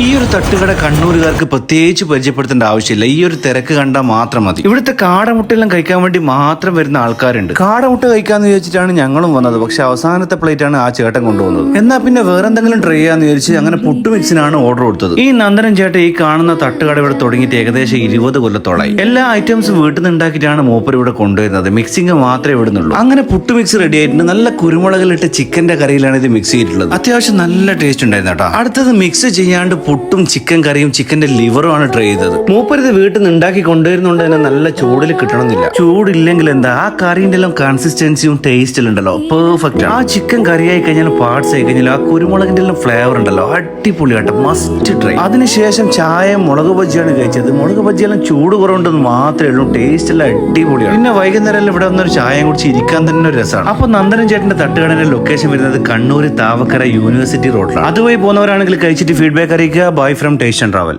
ഈ ഒരു തട്ടുകട കണ്ണൂരുകാർക്ക് പ്രത്യേകിച്ച് പരിചയപ്പെടുത്തേണ്ട ആവശ്യമില്ല. ഈ ഒരു തിരക്ക് കണ്ടാൽ മാത്രം മതി. ഇവിടുത്തെ കാടമുട്ടെല്ലാം കഴിക്കാൻ വേണ്ടി മാത്രം വരുന്ന ആൾക്കാരുണ്ട്. കാടമുട്ട കഴിക്കാന്ന് വിചാരിച്ചിട്ടാണ് ഞങ്ങളും വന്നത്. പക്ഷെ അവസാനത്തെ പ്ലേറ്റ് ആണ് ആ ചേട്ടൻ കൊണ്ടുവന്നത്. എന്നാ പിന്നെ വേറെ എന്തെങ്കിലും ട്രൈ ചെയ്യാന്ന് വിചാരിച്ച് അങ്ങനെ പുട്ടു മിക്സിനാണ് ഓർഡർ കൊടുത്തത്. ഈ നന്ദനൻ ചേട്ടൻ ഈ കാണുന്ന തട്ടുകട ഇവിടെ തുടങ്ങിയിട്ട് ഏകദേശം ഇരുപത് കൊല്ലത്തോളായി. എല്ലാ ഐറ്റംസും വീട്ടിൽ നിന്ന് ഉണ്ടാക്കിയിട്ടാണ് മൂപ്പർ ഇവിടെ കൊണ്ടുവരുന്നത്. മിക്സിങ് മാത്രമേ ഇവിടുന്നുള്ളൂ. അങ്ങനെ പുട്ടു മിക്സ് റെഡി ആയിട്ടുണ്ട്. നല്ല കുരുമുളകിലിട്ട് ചിക്കന്റെ കറിയിലാണ് ഇത് മിക്സ് ചെയ്തിട്ടുള്ളത്. അത്യാവശ്യം നല്ല ടേസ്റ്റ് ഉണ്ടായിരുന്നു കേട്ടോ. അടുത്തത് മിക്സ് ചെയ്യാണ്ട് പുട്ടും ചിക്കൻ കറിയും ചിക്കന്റെ ലിവറും ആണ് ട്രൈ ചെയ്തത്. മൂപ്പരിത് വീട്ടിൽ നിന്ന് ഉണ്ടാക്കി കൊണ്ടുവരുന്നുണ്ട് തന്നെ നല്ല ചൂടിൽ കിട്ടണമെന്നില്ല. ചൂടില്ലെങ്കിൽ എന്താ? ആ കറിന്റെ എല്ലാം കൺസിസ്റ്റൻസിയും ടേസ്റ്റിലും ഉണ്ടല്ലോ. പെർഫെക്റ്റ് ആ ചിക്കൻ കറിയായി കഴിഞ്ഞാൽ പാർട്സ് ആയി കഴിഞ്ഞാൽ ആ കുരുമുളകിന്റെ എല്ലാം ഫ്ലേവർ ഉണ്ടല്ലോ. അടിപൊളി കേട്ടോ. മസ്റ്റ് ട്രൈ അതിനുശേഷം ചായ മുളക് ബജ്ജിയാണ് കഴിച്ചത്. മുളക് ബജ്ജിയെല്ലാം ചൂട് കുറവുണ്ടെന്ന് മാത്രമേ ഉള്ളൂ. ടേസ്റ്റ് എല്ലാം അടിപൊളിയാണ്. പിന്നെ വൈകുന്നേരം ഇവിടെ വന്നൊരു ചായ കുടിച്ച് ഇരിക്കാൻ തന്നെ ഒരു രസമാണ്. അപ്പൊ നന്ദനം ചേട്ടന്റെ തട്ടുകടന്റെ ലൊക്കേഷൻ വരുന്നത് കണ്ണൂർ താവക്കര യൂണിവേഴ്സിറ്റി റോഡിലാണ് അതുവഴി പോകുന്നവരാണെങ്കിൽ കഴിച്ചിട്ട് ഫീഡ്ബാക്ക് അറിയിക്കുക. A Boy from Taste and Travel.